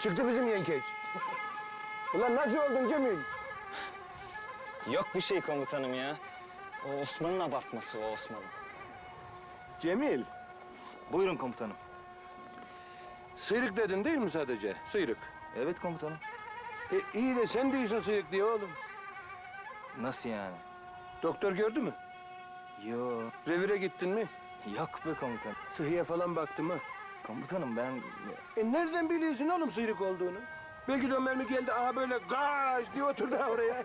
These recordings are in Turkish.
Çıktı bizim yengeç. Ulan nasıl oldun Cemil? Yok bir şey komutanım ya. O Osman'ın abartması o Osman'ın. Cemil, Buyurun komutanım. sıyrık dedin değil mi sadece? Sıyrık. Evet komutanım. E, iyi de sen değilsin sıyrık diye oğlum. Nasıl yani? Doktor gördü mü? Yo. Revire gittin mi? Yok be komutanım. Sıhhiye falan baktı mı? Komutanım ben... E nereden biliyorsun oğlum sıyrık olduğunu? Belki de Ömer mi geldi aha böyle gaş diye oturdu ha oraya.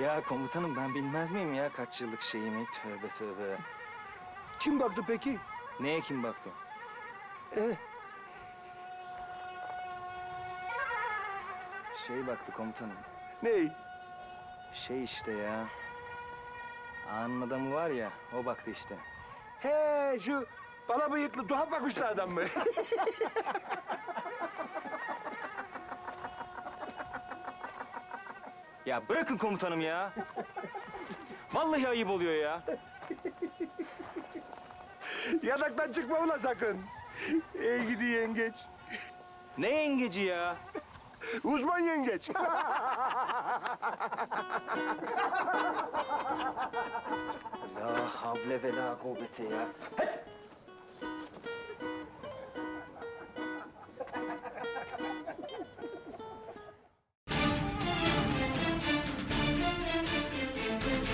Ya komutanım ben bilmez miyim ya kaç yıllık şeyimi? Tövbe tövbe. Kim baktı peki? Neye kim baktı? E, Şey baktı komutanım. ney? Şey işte ya. Ağanın adamı var ya, o baktı işte. He şu bala bıyıklı tuhaf bakışlı adam mı? Ya bırakın komutanım ya. Vallahi ayıp oluyor ya. Yataktan çıkma ulan sakın. Ey gidi yengeç. Ne yengeci ya? Uzman yengeç. havle ve la kuvvete ya.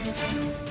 Hadi.